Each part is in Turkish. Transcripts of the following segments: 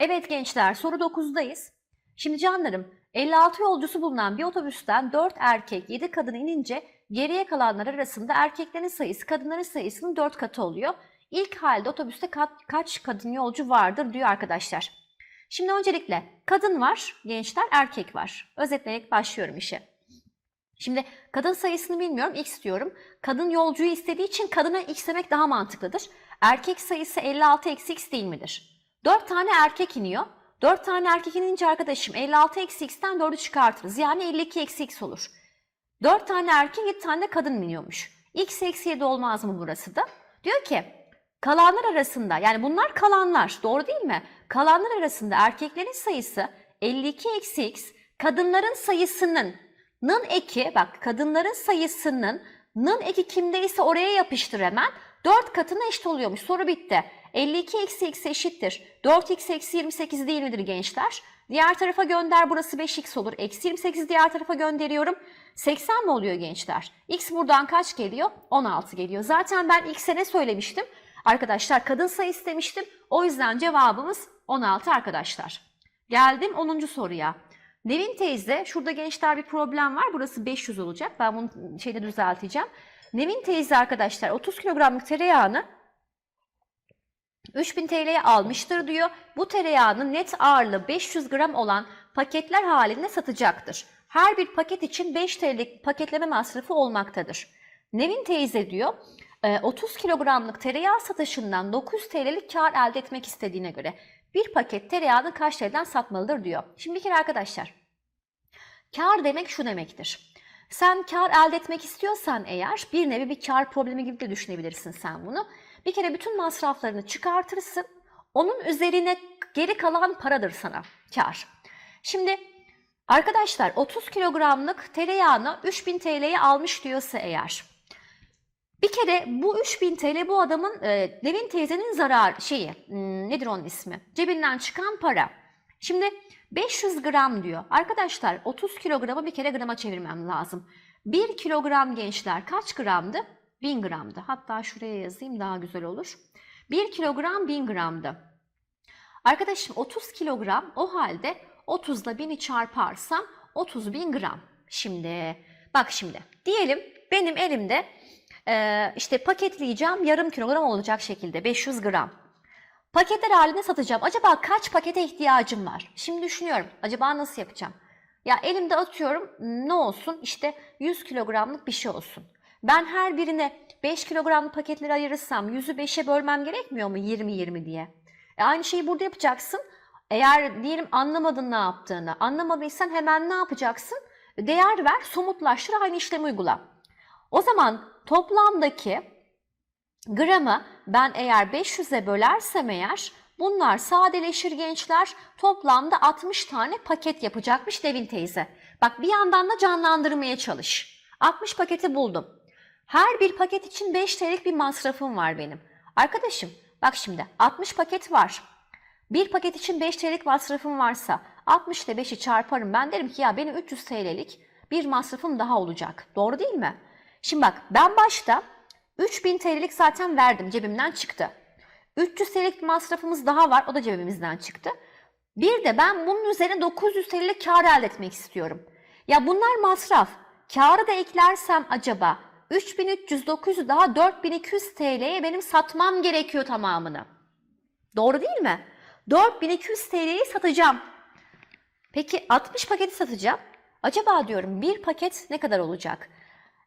Evet gençler soru 9'dayız. Şimdi canlarım 56 yolcusu bulunan bir otobüsten 4 erkek 7 kadın inince geriye kalanlar arasında erkeklerin sayısı kadınların sayısının 4 katı oluyor. İlk halde otobüste ka- kaç kadın yolcu vardır diyor arkadaşlar. Şimdi öncelikle kadın var, gençler erkek var. Özetleyerek başlıyorum işe. Şimdi kadın sayısını bilmiyorum, x diyorum. Kadın yolcuyu istediği için kadına x demek daha mantıklıdır. Erkek sayısı 56 eksi x değil midir? 4 tane erkek iniyor. 4 tane erkek inince arkadaşım 56 eksi x'ten 4'ü çıkartırız. Yani 52 eksi x olur. 4 tane erkek 7 tane de kadın biniyormuş. x eksi 7 olmaz mı burası da? Diyor ki kalanlar arasında yani bunlar kalanlar doğru değil mi? Kalanlar arasında erkeklerin sayısı 52 eksi x kadınların sayısının nın eki bak kadınların sayısının nın eki kimdeyse oraya yapıştır hemen 4 katına eşit oluyormuş. Soru bitti. 52 eksi x eşittir. 4x eksi 28 değil midir gençler? Diğer tarafa gönder burası 5x olur. Eksi 28 diğer tarafa gönderiyorum. 80 mi oluyor gençler? X buradan kaç geliyor? 16 geliyor. Zaten ben x'e ne söylemiştim? Arkadaşlar kadın sayı istemiştim. O yüzden cevabımız 16 arkadaşlar. Geldim 10. soruya. Nevin teyze, şurada gençler bir problem var. Burası 500 olacak. Ben bunu şeyde düzelteceğim. Nevin teyze arkadaşlar 30 kilogramlık tereyağını 3000 TL'ye almıştır diyor. Bu tereyağının net ağırlığı 500 gram olan paketler halinde satacaktır. Her bir paket için 5 TL'lik paketleme masrafı olmaktadır. Nevin teyze diyor 30 kilogramlık tereyağı satışından 900 TL'lik kar elde etmek istediğine göre bir paket tereyağını kaç TL'den satmalıdır diyor. Şimdi bir kere arkadaşlar kar demek şu demektir. Sen kar elde etmek istiyorsan eğer bir nevi bir kar problemi gibi de düşünebilirsin sen bunu. Bir kere bütün masraflarını çıkartırsın. Onun üzerine geri kalan paradır sana kar. Şimdi arkadaşlar 30 kilogramlık tereyağını 3000 TL'ye almış diyorsa eğer. Bir kere bu 3000 TL bu adamın e, Nevin teyzenin zarar şeyi hmm, nedir onun ismi? Cebinden çıkan para. Şimdi 500 gram diyor. Arkadaşlar 30 kilogramı bir kere grama çevirmem lazım. 1 kilogram gençler kaç gramdı? 1000 gramdı. Hatta şuraya yazayım daha güzel olur. 1 kilogram 1000 gramdı. Arkadaşım 30 kilogram o halde 30 ile 1000'i çarparsam 30 bin gram. Şimdi bak şimdi diyelim benim elimde e, işte paketleyeceğim yarım kilogram olacak şekilde 500 gram. Paketler halinde satacağım. Acaba kaç pakete ihtiyacım var? Şimdi düşünüyorum. Acaba nasıl yapacağım? Ya elimde atıyorum ne olsun işte 100 kilogramlık bir şey olsun. Ben her birine 5 kilogramlık paketleri ayırırsam 100'ü 5'e bölmem gerekmiyor mu 20-20 diye? E aynı şeyi burada yapacaksın. Eğer diyelim anlamadın ne yaptığını, anlamadıysan hemen ne yapacaksın? Değer ver, somutlaştır, aynı işlemi uygula. O zaman toplamdaki gramı ben eğer 500'e bölersem eğer bunlar sadeleşir gençler. Toplamda 60 tane paket yapacakmış Devin teyze. Bak bir yandan da canlandırmaya çalış. 60 paketi buldum. Her bir paket için 5 TL'lik bir masrafım var benim. Arkadaşım bak şimdi 60 paket var. Bir paket için 5 TL'lik masrafım varsa 60 ile 5'i çarparım. Ben derim ki ya benim 300 TL'lik bir masrafım daha olacak. Doğru değil mi? Şimdi bak ben başta 3000 TL'lik zaten verdim cebimden çıktı. 300 TL'lik masrafımız daha var o da cebimizden çıktı. Bir de ben bunun üzerine 900 TL'lik kar elde etmek istiyorum. Ya bunlar masraf. Karı da eklersem acaba 3300 900 daha 4200 TL'ye benim satmam gerekiyor tamamını. Doğru değil mi? 4200 TL'yi satacağım. Peki 60 paketi satacağım. Acaba diyorum bir paket ne kadar olacak?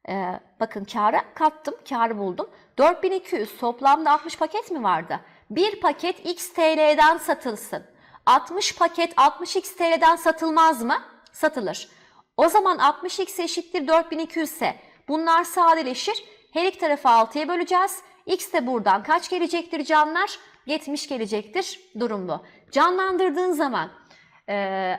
Ee, bakın kâra kattım, kârı buldum. 4200 toplamda 60 paket mi vardı? Bir paket x TL'den satılsın. 60 paket 60x TL'den satılmaz mı? Satılır. O zaman 60x eşittir 4200 ise bunlar sadeleşir. Her iki tarafı 6'ya böleceğiz. X de buradan kaç gelecektir canlar? 70 gelecektir. Durum bu. Canlandırdığın zaman e,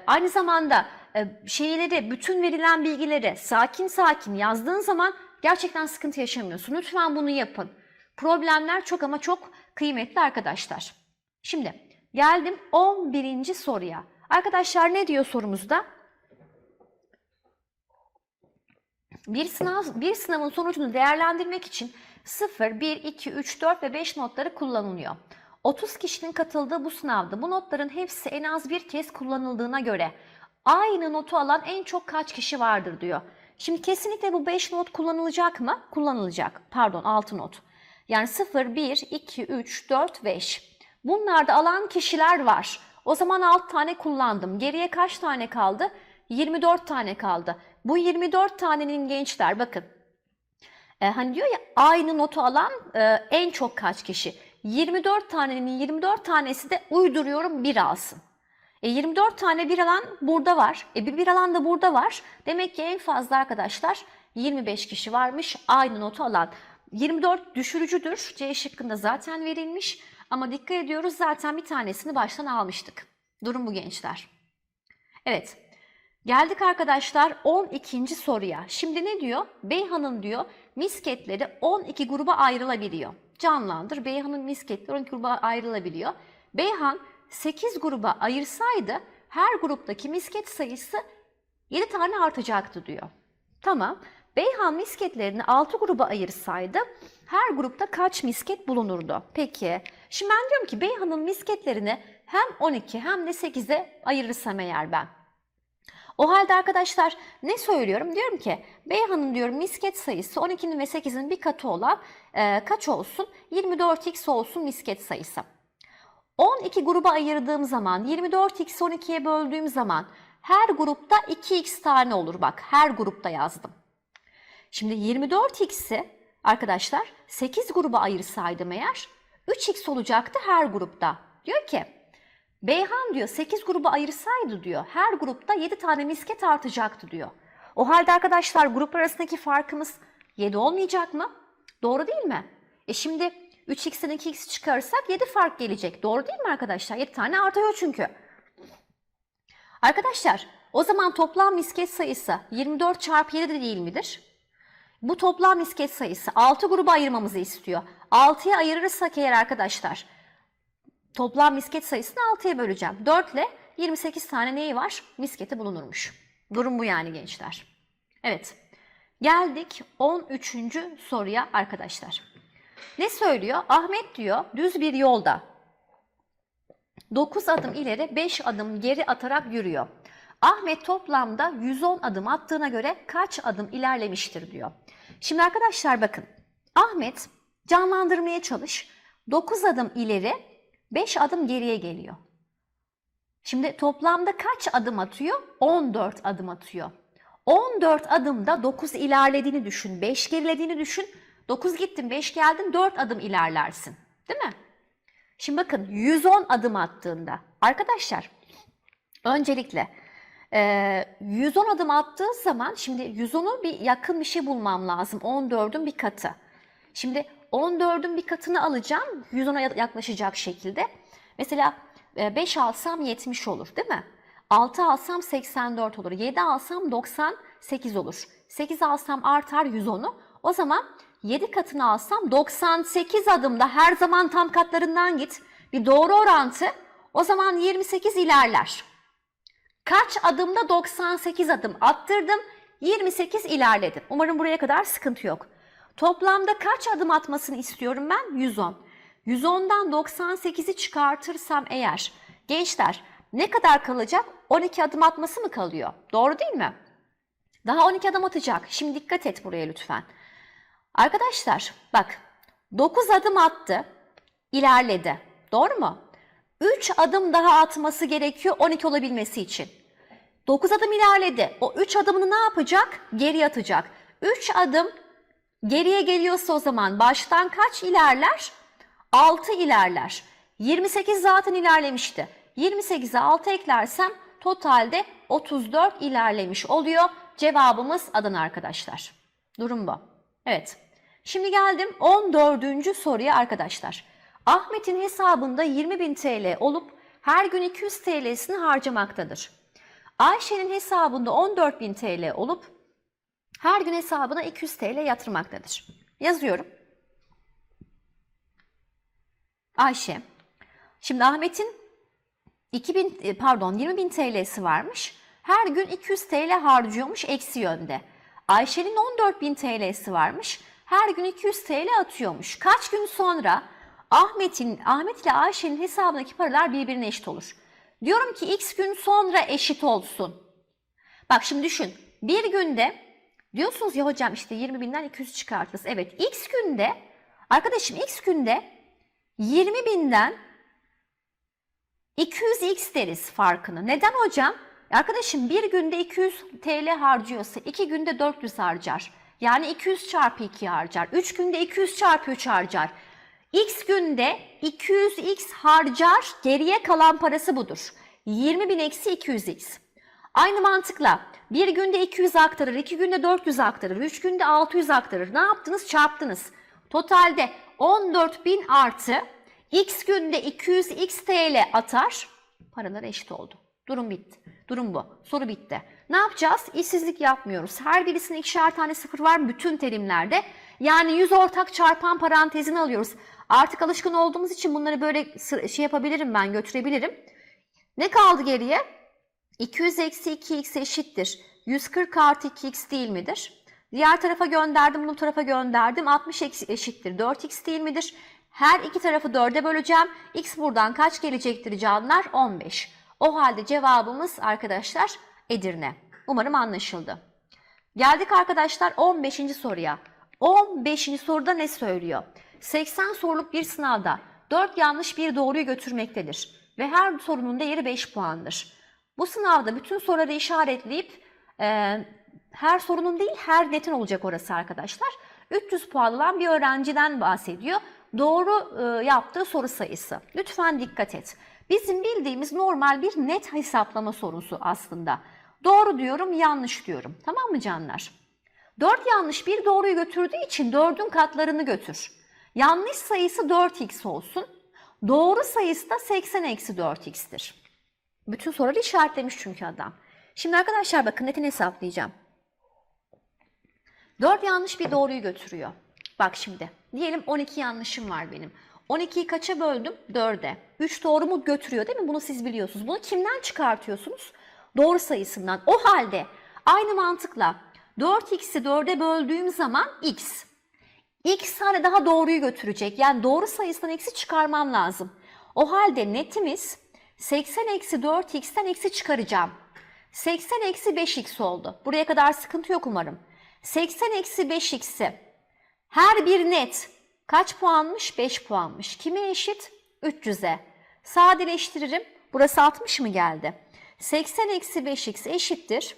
aynı zamanda e, şeyleri, bütün verilen bilgileri sakin sakin yazdığın zaman gerçekten sıkıntı yaşamıyorsun. Lütfen bunu yapın. Problemler çok ama çok kıymetli arkadaşlar. Şimdi geldim 11. soruya. Arkadaşlar ne diyor sorumuzda? Bir sınav bir sınavın sonucunu değerlendirmek için 0, 1, 2, 3, 4 ve 5 notları kullanılıyor. 30 kişinin katıldığı bu sınavda bu notların hepsi en az bir kez kullanıldığına göre aynı notu alan en çok kaç kişi vardır diyor. Şimdi kesinlikle bu 5 not kullanılacak mı? Kullanılacak. Pardon 6 not. Yani 0, 1, 2, 3, 4, 5. Bunlarda alan kişiler var. O zaman 6 tane kullandım. Geriye kaç tane kaldı? 24 tane kaldı. Bu 24 tanenin gençler bakın. E, hani diyor ya aynı notu alan e, en çok kaç kişi? 24 tanenin 24 tanesi de uyduruyorum bir alsın. E 24 tane bir alan burada var. E bir bir alan da burada var. Demek ki en fazla arkadaşlar 25 kişi varmış aynı notu alan. 24 düşürücüdür. C şıkkında zaten verilmiş. Ama dikkat ediyoruz zaten bir tanesini baştan almıştık. Durum bu gençler. Evet. Geldik arkadaşlar 12. soruya. Şimdi ne diyor? Beyhan'ın diyor misketleri 12 gruba ayrılabiliyor. Canlandır. Beyhan'ın misketleri 12 gruba ayrılabiliyor. Beyhan 8 gruba ayırsaydı her gruptaki misket sayısı 7 tane artacaktı diyor. Tamam. Beyhan misketlerini 6 gruba ayırsaydı her grupta kaç misket bulunurdu? Peki. Şimdi ben diyorum ki Beyhan'ın misketlerini hem 12 hem de 8'e ayırırsam eğer ben. O halde arkadaşlar ne söylüyorum? Diyorum ki Beyhan'ın diyorum misket sayısı 12'nin ve 8'in bir katı olan e, kaç olsun? 24x olsun misket sayısı. 12 gruba ayırdığım zaman 24x 12'ye böldüğüm zaman her grupta 2x tane olur bak her grupta yazdım. Şimdi 24x'i arkadaşlar 8 gruba ayırsaydım eğer 3x olacaktı her grupta. Diyor ki Beyhan diyor 8 gruba ayırsaydı diyor her grupta 7 tane misket artacaktı diyor. O halde arkadaşlar grup arasındaki farkımız 7 olmayacak mı? Doğru değil mi? E şimdi 3x'ten 2x çıkarırsak 7 fark gelecek. Doğru değil mi arkadaşlar? 7 tane artıyor çünkü. Arkadaşlar o zaman toplam misket sayısı 24 çarpı 7 de değil midir? Bu toplam misket sayısı 6 gruba ayırmamızı istiyor. 6'ya ayırırsak eğer arkadaşlar toplam misket sayısını 6'ya böleceğim. 4 ile 28 tane neyi var? Misketi bulunurmuş. Durum bu yani gençler. Evet. Geldik 13. soruya arkadaşlar. Ne söylüyor? Ahmet diyor düz bir yolda 9 adım ileri 5 adım geri atarak yürüyor. Ahmet toplamda 110 adım attığına göre kaç adım ilerlemiştir diyor. Şimdi arkadaşlar bakın. Ahmet canlandırmaya çalış. 9 adım ileri 5 adım geriye geliyor. Şimdi toplamda kaç adım atıyor? 14 adım atıyor. 14 adımda 9 ilerlediğini düşün, 5 gerilediğini düşün. 9 gittin, 5 geldin, 4 adım ilerlersin. Değil mi? Şimdi bakın 110 adım attığında arkadaşlar öncelikle e, 110 adım attığı zaman şimdi 110'u bir yakın bir şey bulmam lazım. 14'ün bir katı. Şimdi 14'ün bir katını alacağım 110'a yaklaşacak şekilde. Mesela 5 alsam 70 olur değil mi? 6 alsam 84 olur. 7 alsam 98 olur. 8 alsam artar 110'u. O zaman 7 katını alsam 98 adımda her zaman tam katlarından git. Bir doğru orantı. O zaman 28 ilerler. Kaç adımda 98 adım attırdım. 28 ilerledim. Umarım buraya kadar sıkıntı yok. Toplamda kaç adım atmasını istiyorum ben? 110. 110'dan 98'i çıkartırsam eğer gençler ne kadar kalacak? 12 adım atması mı kalıyor? Doğru değil mi? Daha 12 adım atacak. Şimdi dikkat et buraya lütfen. Arkadaşlar bak 9 adım attı, ilerledi. Doğru mu? 3 adım daha atması gerekiyor 12 olabilmesi için. 9 adım ilerledi. O 3 adımını ne yapacak? Geri atacak. 3 adım geriye geliyorsa o zaman baştan kaç ilerler? 6 ilerler. 28 zaten ilerlemişti. 28'e 6 eklersem totalde 34 ilerlemiş oluyor. Cevabımız Adana arkadaşlar. Durum bu. Evet. Şimdi geldim 14. soruya arkadaşlar. Ahmet'in hesabında 20.000 TL olup her gün 200 TL'sini harcamaktadır. Ayşe'nin hesabında 14.000 TL olup her gün hesabına 200 TL yatırmaktadır. Yazıyorum. Ayşe. Şimdi Ahmet'in 2000 e, pardon 20.000 TL'si varmış. Her gün 200 TL harcıyormuş eksi yönde. Ayşe'nin 14.000 TL'si varmış. Her gün 200 TL atıyormuş. Kaç gün sonra Ahmet'in Ahmet ile Ayşe'nin hesabındaki paralar birbirine eşit olur. Diyorum ki x gün sonra eşit olsun. Bak şimdi düşün. Bir günde diyorsunuz ya hocam işte 20 binden 200 çıkartırız. Evet x günde arkadaşım x günde 20 binden 200x deriz farkını. Neden hocam? Arkadaşım bir günde 200 TL harcıyorsa iki günde 400 harcar. Yani 200 çarpı 2 harcar. 3 günde 200 çarpı 3 harcar. X günde 200x harcar, geriye kalan parası budur. 20 bin eksi 200x. Aynı mantıkla bir günde 200 aktarır, iki günde 400 aktarır, üç günde 600 aktarır. Ne yaptınız? Çarptınız. Totalde 14 bin artı x günde 200x TL atar. Paralar eşit oldu. Durum bitti. Durum bu. Soru bitti. Ne yapacağız? İşsizlik yapmıyoruz. Her birisinin ikişer tane sıfır var bütün terimlerde. Yani 100 ortak çarpan parantezini alıyoruz. Artık alışkın olduğumuz için bunları böyle şey yapabilirim ben götürebilirim. Ne kaldı geriye? 200 eksi 2x eşittir. 140 artı 2x değil midir? Diğer tarafa gönderdim, bu tarafa gönderdim. 60 eksi- eşittir. 4x değil midir? Her iki tarafı 4'e böleceğim. x buradan kaç gelecektir canlar? 15. O halde cevabımız arkadaşlar Edirne. Umarım anlaşıldı. Geldik arkadaşlar 15. soruya. 15. soruda ne söylüyor? 80 soruluk bir sınavda 4 yanlış bir doğruyu götürmektedir ve her sorunun değeri 5 puandır. Bu sınavda bütün soruları işaretleyip e, her sorunun değil her netin olacak orası arkadaşlar. 300 puan alan bir öğrenciden bahsediyor. Doğru e, yaptığı soru sayısı. Lütfen dikkat et. Bizim bildiğimiz normal bir net hesaplama sorusu aslında. Doğru diyorum, yanlış diyorum. Tamam mı canlar? 4 yanlış bir doğruyu götürdüğü için 4'ün katlarını götür. Yanlış sayısı 4x olsun. Doğru sayısı da 80 eksi 4x'tir. Bütün soruları işaretlemiş çünkü adam. Şimdi arkadaşlar bakın netini hesaplayacağım. 4 yanlış bir doğruyu götürüyor. Bak şimdi. Diyelim 12 yanlışım var benim. 12'yi kaça böldüm? 4'e. 3 doğru mu götürüyor değil mi? Bunu siz biliyorsunuz. Bunu kimden çıkartıyorsunuz? Doğru sayısından. O halde aynı mantıkla 4x'i 4'e böldüğüm zaman x. X tane daha doğruyu götürecek. Yani doğru sayısından eksi çıkarmam lazım. O halde netimiz 80 eksi 4x'ten eksi çıkaracağım. 80 eksi 5x oldu. Buraya kadar sıkıntı yok umarım. 80 eksi 5x'i her bir net kaç puanmış? 5 puanmış. Kime eşit? 300'e. Sadeleştiririm. Burası 60 mı geldi? 80 eksi 5x eşittir.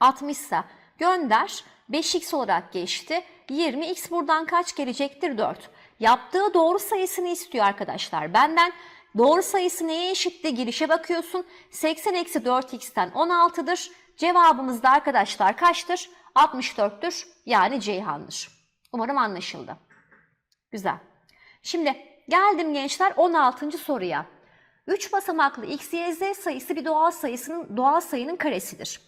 60 ise gönder. 5x olarak geçti. 20 x buradan kaç gelecektir? 4. Yaptığı doğru sayısını istiyor arkadaşlar. Benden doğru sayısı neye eşitti? Girişe bakıyorsun. 80 eksi 4x'ten 16'dır. Cevabımız da arkadaşlar kaçtır? 64'tür. Yani Ceyhan'dır. Umarım anlaşıldı. Güzel. Şimdi geldim gençler 16. soruya. 3 basamaklı x, y, z sayısı bir doğal sayısının doğal sayının karesidir.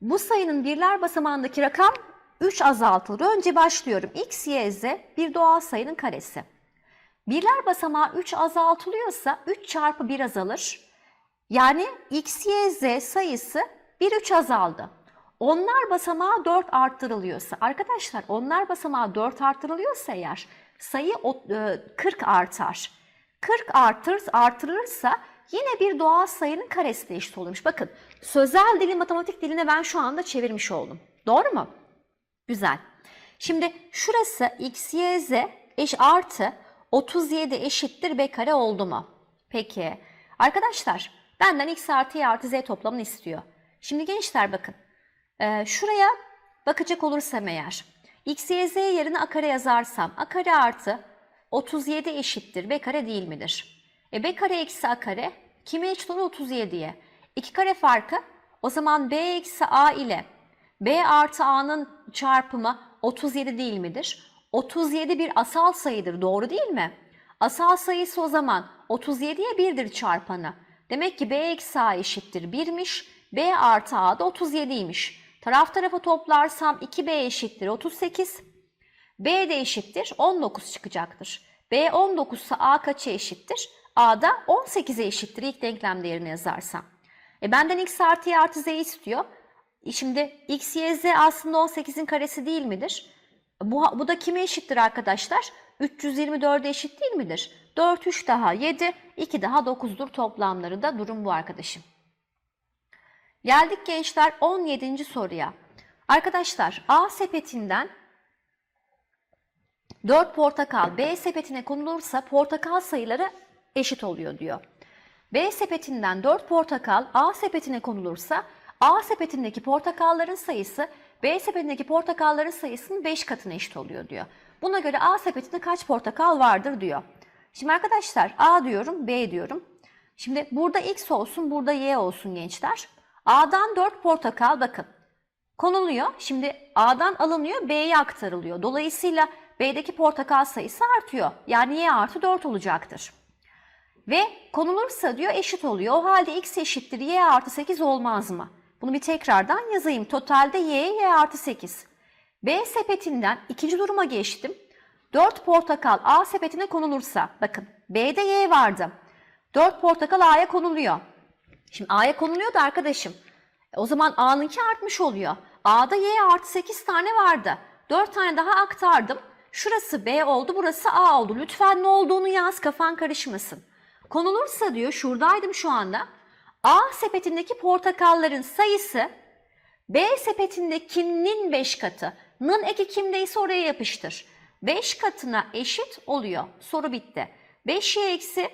Bu sayının birler basamağındaki rakam 3 azaltılır. Önce başlıyorum. x, y, z bir doğal sayının karesi. Birler basamağı 3 azaltılıyorsa 3 çarpı 1 azalır. Yani x, y, z sayısı 1, 3 azaldı. Onlar basamağı 4 arttırılıyorsa, arkadaşlar onlar basamağı 4 arttırılıyorsa eğer sayı o- e, 40 artar. 40 artır, artırılırsa yine bir doğal sayının karesi de eşit olurmuş. Bakın sözel dili matematik diline ben şu anda çevirmiş oldum. Doğru mu? Güzel. Şimdi şurası x, y, z eş artı 37 eşittir b kare oldu mu? Peki. Arkadaşlar benden x artı y artı z toplamını istiyor. Şimdi gençler bakın. Ee, şuraya bakacak olursam eğer x, y, z yerine a kare yazarsam a kare artı 37 eşittir b kare değil midir? E b kare eksi a kare kime eşit olur 37'ye? 2 kare farkı o zaman b eksi a ile b artı a'nın çarpımı 37 değil midir? 37 bir asal sayıdır doğru değil mi? Asal sayısı o zaman 37'ye 1'dir çarpanı. Demek ki b eksi a eşittir 1'miş. b artı a da 37'ymiş. Taraf tarafa toplarsam 2b eşittir 38. b de eşittir 19 çıkacaktır. b 19 ise a kaça eşittir? a da 18'e eşittir ilk denklem değerini yazarsam. E benden x artı y artı z istiyor. E Şimdi x, y, z aslında 18'in karesi değil midir? Bu, bu da kime eşittir arkadaşlar? 324'e eşit değil midir? 4, 3 daha 7, 2 daha 9'dur toplamları da durum bu arkadaşım. Geldik gençler 17. soruya. Arkadaşlar A sepetinden 4 portakal B sepetine konulursa portakal sayıları eşit oluyor diyor. B sepetinden 4 portakal A sepetine konulursa A sepetindeki portakalların sayısı B sepetindeki portakalların sayısının 5 katına eşit oluyor diyor. Buna göre A sepetinde kaç portakal vardır diyor. Şimdi arkadaşlar A diyorum, B diyorum. Şimdi burada X olsun, burada Y olsun gençler. A'dan 4 portakal bakın konuluyor. Şimdi A'dan alınıyor, B'ye aktarılıyor. Dolayısıyla B'deki portakal sayısı artıyor. Yani Y artı 4 olacaktır. Ve konulursa diyor eşit oluyor. O halde x eşittir y artı 8 olmaz mı? Bunu bir tekrardan yazayım. Totalde y, y artı 8. B sepetinden ikinci duruma geçtim. 4 portakal A sepetine konulursa, bakın B'de y vardı. 4 portakal A'ya konuluyor. Şimdi A'ya konuluyor da arkadaşım. e, O zaman A'nınki artmış oluyor. A'da y artı 8 tane vardı. 4 tane daha aktardım. Şurası B oldu, burası A oldu. Lütfen ne olduğunu yaz, kafan karışmasın. Konulursa diyor, şuradaydım şu anda. A sepetindeki portakalların sayısı B sepetindekinin 5 katı. Nın eki kimdeyse oraya yapıştır. 5 katına eşit oluyor. Soru bitti. 5y eksi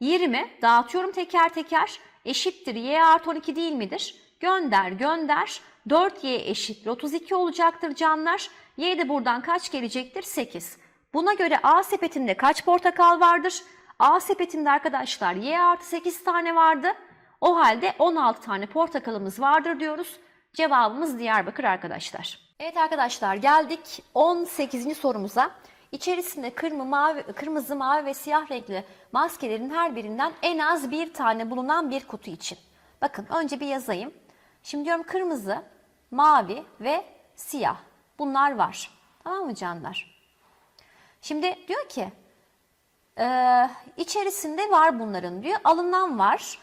20 dağıtıyorum teker teker eşittir y artı 12 değil midir? Gönder gönder 4y eşittir 32 olacaktır canlar. Y de buradan kaç gelecektir? 8. Buna göre A sepetinde kaç portakal vardır? A sepetinde arkadaşlar y artı 8 tane vardı. O halde 16 tane portakalımız vardır diyoruz. Cevabımız Diyarbakır arkadaşlar. Evet arkadaşlar geldik 18. sorumuza. İçerisinde kırmızı, mavi, kırmızı, mavi ve siyah renkli maskelerin her birinden en az bir tane bulunan bir kutu için. Bakın önce bir yazayım. Şimdi diyorum kırmızı, mavi ve siyah. Bunlar var. Tamam mı canlar? Şimdi diyor ki ee, içerisinde var bunların diyor. Alınan var,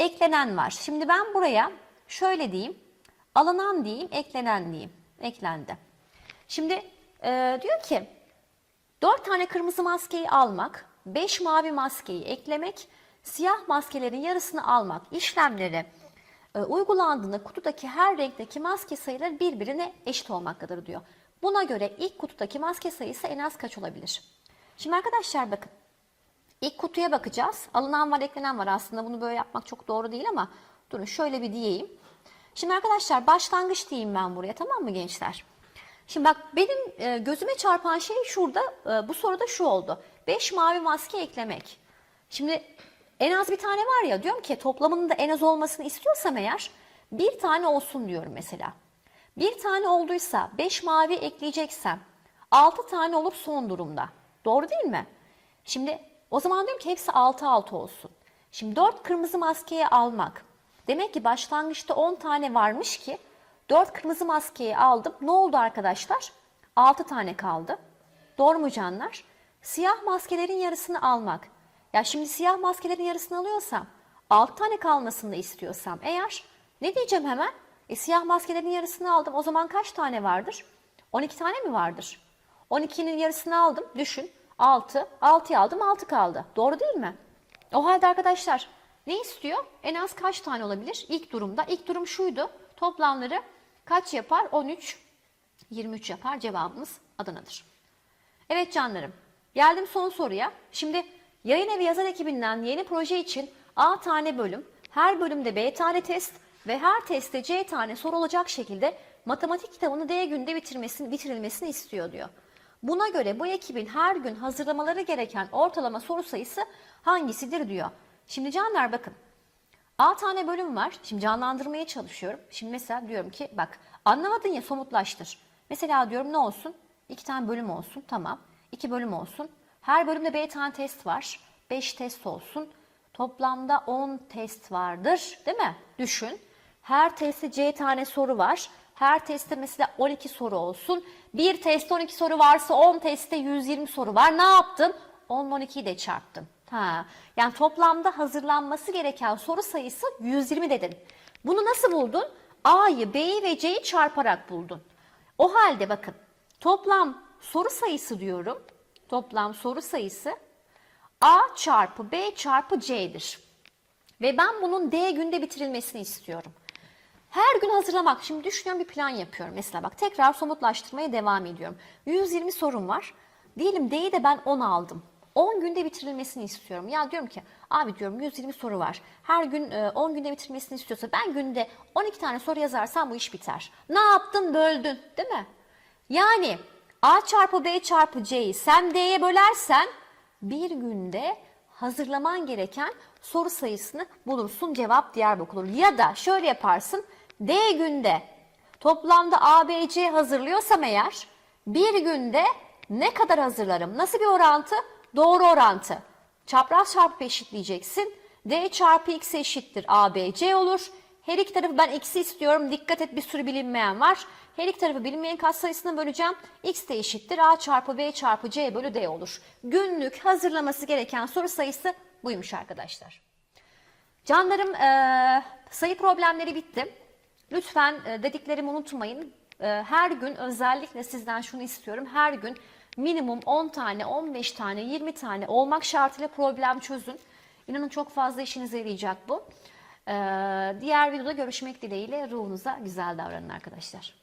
eklenen var. Şimdi ben buraya şöyle diyeyim. Alınan diyeyim, eklenen diyeyim. Eklendi. Şimdi e, diyor ki 4 tane kırmızı maskeyi almak, 5 mavi maskeyi eklemek, siyah maskelerin yarısını almak işlemleri e, uygulandığında kutudaki her renkteki maske sayıları birbirine eşit olmaktadır diyor. Buna göre ilk kutudaki maske sayısı en az kaç olabilir? Şimdi arkadaşlar bakın. İlk kutuya bakacağız. Alınan var, eklenen var. Aslında bunu böyle yapmak çok doğru değil ama durun şöyle bir diyeyim. Şimdi arkadaşlar başlangıç diyeyim ben buraya tamam mı gençler? Şimdi bak benim e, gözüme çarpan şey şurada, e, bu soruda şu oldu. 5 mavi maske eklemek. Şimdi en az bir tane var ya diyorum ki toplamının da en az olmasını istiyorsam eğer bir tane olsun diyorum mesela. Bir tane olduysa 5 mavi ekleyeceksem 6 tane olur son durumda. Doğru değil mi? Şimdi o zaman diyorum ki hepsi 6-6 olsun. Şimdi 4 kırmızı maskeyi almak. Demek ki başlangıçta 10 tane varmış ki 4 kırmızı maskeyi aldım. Ne oldu arkadaşlar? 6 tane kaldı. Doğru mu canlar? Siyah maskelerin yarısını almak. Ya şimdi siyah maskelerin yarısını alıyorsam 6 tane kalmasını istiyorsam eğer ne diyeceğim hemen? E, siyah maskelerin yarısını aldım. O zaman kaç tane vardır? 12 tane mi vardır? 12'nin yarısını aldım. Düşün. 6. 6'yı aldım 6 kaldı. Doğru değil mi? O halde arkadaşlar ne istiyor? En az kaç tane olabilir? İlk durumda. İlk durum şuydu. Toplamları kaç yapar? 13. 23 yapar. Cevabımız Adana'dır. Evet canlarım. Geldim son soruya. Şimdi yayın evi yazar ekibinden yeni proje için A tane bölüm, her bölümde B tane test ve her testte C tane soru olacak şekilde matematik kitabını D günde bitirmesini, bitirilmesini istiyor diyor. Buna göre bu ekibin her gün hazırlamaları gereken ortalama soru sayısı hangisidir diyor. Şimdi canlar bakın. A tane bölüm var. Şimdi canlandırmaya çalışıyorum. Şimdi mesela diyorum ki bak anlamadın ya somutlaştır. Mesela diyorum ne olsun? İki tane bölüm olsun. Tamam. İki bölüm olsun. Her bölümde B tane test var. Beş test olsun. Toplamda 10 test vardır. Değil mi? Düşün. Her testte C tane soru var. Her testte mesela 12 soru olsun. Bir testte 12 soru varsa 10 testte 120 soru var. Ne yaptın? 10 12'yi de çarptın. Ha. Yani toplamda hazırlanması gereken soru sayısı 120 dedin. Bunu nasıl buldun? A'yı, B'yi ve C'yi çarparak buldun. O halde bakın toplam soru sayısı diyorum. toplam soru sayısı A çarpı B çarpı C'dir. Ve ben bunun D günde bitirilmesini istiyorum. Her gün hazırlamak. Şimdi düşünüyorum bir plan yapıyorum. Mesela bak tekrar somutlaştırmaya devam ediyorum. 120 sorum var. Diyelim D'yi de ben 10 aldım. 10 günde bitirilmesini istiyorum. Ya diyorum ki abi diyorum 120 soru var. Her gün e, 10 günde bitirilmesini istiyorsa ben günde 12 tane soru yazarsam bu iş biter. Ne yaptın böldün değil mi? Yani A çarpı B çarpı C'yi sen D'ye bölersen bir günde hazırlaman gereken soru sayısını bulursun. Cevap Diyarbakır olur. Ya da şöyle yaparsın. D günde toplamda A, B, C hazırlıyorsam eğer bir günde ne kadar hazırlarım? Nasıl bir orantı? Doğru orantı. Çapraz çarpıp eşitleyeceksin. D çarpı x eşittir A, B, C olur. Her iki tarafı ben x'i istiyorum. Dikkat et bir sürü bilinmeyen var. Her iki tarafı bilinmeyen katsayısına böleceğim. x de eşittir A çarpı B çarpı C bölü D olur. Günlük hazırlaması gereken soru sayısı buymuş arkadaşlar. Canlarım sayı problemleri bitti. Lütfen e, dediklerimi unutmayın. E, Her gün özellikle sizden şunu istiyorum. Her gün minimum 10 tane, 15 tane, 20 tane olmak şartıyla problem çözün. İnanın çok fazla işinize yarayacak bu. E, Diğer videoda görüşmek dileğiyle ruhunuza güzel davranın arkadaşlar.